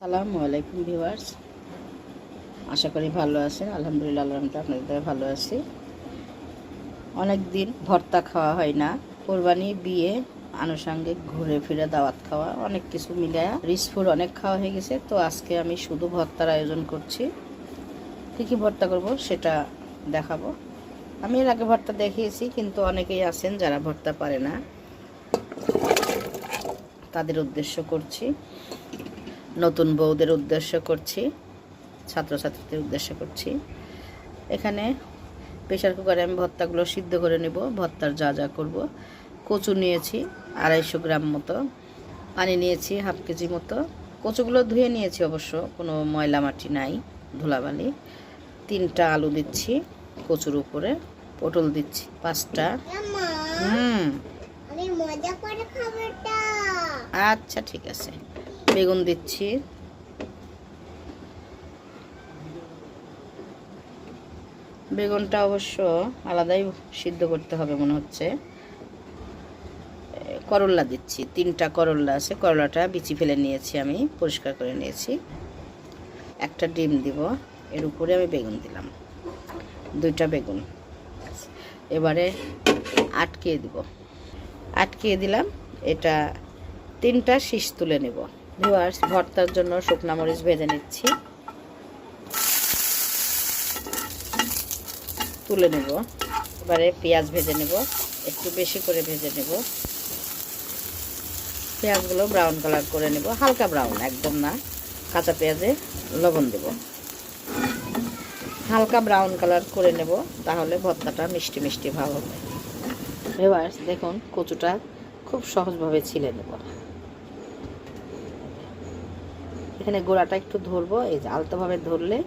সালামু আলাইকুম ভিউয়ার্স। আশা করি ভালো আছেন। আলহামদুলিল্লাহ আলহামদুলিল্লাহ আপনাদের ভালো আছি। অনেক দিন ভর্তা খাওয়া হয় না। কোরবানি, বিয়ে, আনুষঙ্গিক, ঘুরে ফিরে, দাওয়াত খাওয়া, অনেক কিছু মিলে রিচ ফুড অনেক খাওয়া হয়ে গেছে। তো আজকে আমি শুধু ভর্তার আয়োজন করছি। কী কী ভর্তা করব সেটা দেখাবো। আমি এর আগে ভর্তা দেখিয়েছি, কিন্তু অনেকেই আছেন যারা ভর্তা পারে না। তাদের উদ্দেশ্য করছি। নতুন বউদের উদ্দেশ্য করছি ছাত্রছাত্রীদের উদ্দেশ্য করছি। এখানে প্রেশার কুকারে আমি ভর্তাগুলো সিদ্ধ করে নেব ভর্তার যা যা করব। কচু নিয়েছি আড়াইশো গ্রাম মতো পানি নিয়েছি হাফ কেজি মতো। কচুগুলো ধুয়ে নিয়েছি অবশ্য কোনো ময়লা মাটি নাই ধুলাবালি। তিনটা আলু দিচ্ছি কচুর উপরে পটল দিচ্ছি পাঁচটা। হুম। আচ্ছা ঠিক আছে। বেগুন দিচ্ছি। বেগুনটা অবশ্য আলাদাই সিদ্ধ করতে হবে মনে হচ্ছে। করল্লা দিচ্ছি, তিনটা করল্লা আছে, করলাটা বিচি ফেলে নিয়েছি আমি, পরিষ্কার করে নিয়েছি। একটা ডিম দিব, এর উপরে আমি বেগুন দিলাম, দুইটা বেগুন। এবারে আটকিয়ে দিব। আটকিয়ে দিলাম, এটা তিনটা শীষ তুলে নেব। ভিউয়ার্স, ভর্তার জন্য শুকনা মরিচ ভেজে নিচ্ছি। তুলে নেব। এবারে পেঁয়াজ ভেজে নেব। একটু বেশি করে ভেজে নেব। পেঁয়াজগুলো ব্রাউন কালার করে নেব। হালকা ব্রাউন একদম না। কাঁচা পেঁয়াজে লবণ দেব। হালকা ব্রাউন কালার করে নেব, তাহলে ভর্তাটা মিষ্টি মিষ্টি ভাব হবে। এবার দেখুন, কচুটা খুব সহজভাবে ছিলে নেব। এখানে গোড়াটা একটু ধরবো, এই যে আলতোভাবে ধরলে,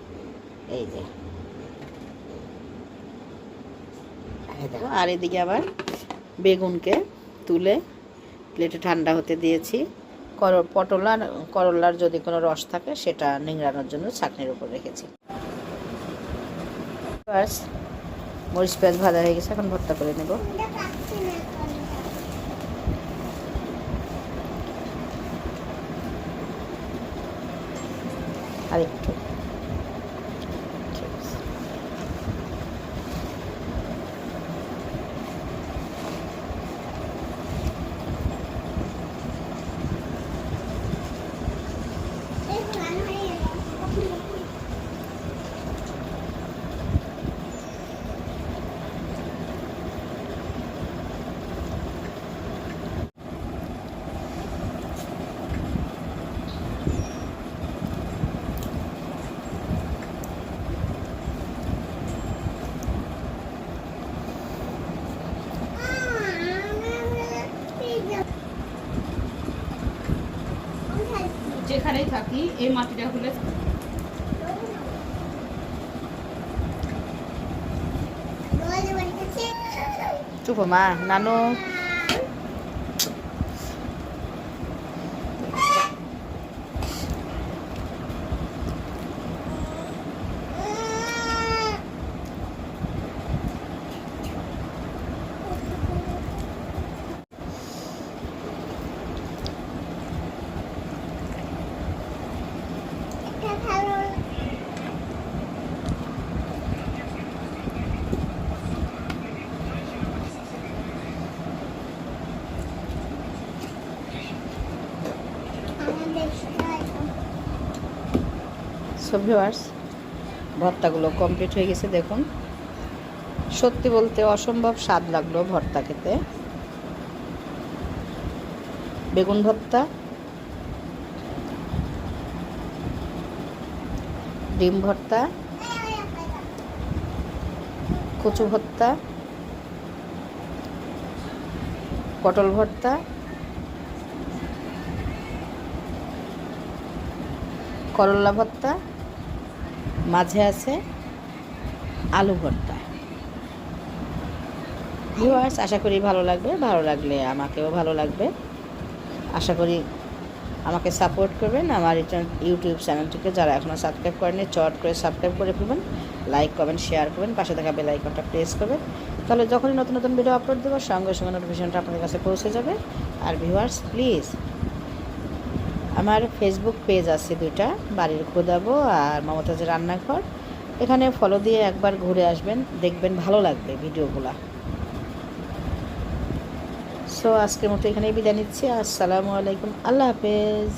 এই যে। আর এদিকে আবার বেগুনকে তুলে প্লেটে ঠান্ডা হতে দিয়েছি। কর, পটল আর করলার যদি কোনো রস থাকে, সেটা নিংড়ানোর জন্য ছাঁকনির উপর রেখেছি। মরিচ পেঁয়াজ ভাজা হয়ে গেছে, এখন ভর্তা করে নেব। এটা পাচ্ছি না এখন। আর একটু ঠিক আছে। এই রান হয়ে গেল। যেখানেই থাকি এই মাটিটা হলে। চুপ মা নানু। সো ভর্তাগুলো কমপ্লিট হয়ে গেছে, দেখুন। সত্যি বলতে অসম্ভব স্বাদ লাগল ভর্তা খেতে। বেগুন ভর্তা ডিম ভর্তা, কচু ভর্তা, পটল ভর্তা, করলা ভর্তা, মাঝে আছে আলু ভর্তা। ভিউয়ার্স আশা করি ভালো লাগবে, ভালো লাগলে আমাকেও ভালো লাগবে। আশা করি আমাকে সাপোর্ট করবেন আমার ইউটিউব চ্যানেলটিকে যারা এখনও সাবস্ক্রাইব করেনি চট করে সাবস্ক্রাইব করে ফেলবেন লাইক করবেন শেয়ার করবেন, পাশে থাকা বেল আইকনটা প্রেস করবেন। তাহলে যখনই নতুন নতুন ভিডিও আপলোড দেবো, সঙ্গে সঙ্গে নোটিফিকেশনটা আপনাদের কাছে পৌঁছে যাবে। আর ভিউয়ার্স প্লিজ আমার ফেসবুক পেজ আছে দুইটা, বাড়ির খোদাবো আর মমতাজের রান্নাঘর। এখানে ফলো দিয়ে একবার ঘুরে আসবেন, দেখবেন ভালো লাগবে ভিডিওগুলা সো আজকের মতো এখানেই বিদায় নিচ্ছি। আসসালামু আলাইকুম। আল্লাহ হাফেজ।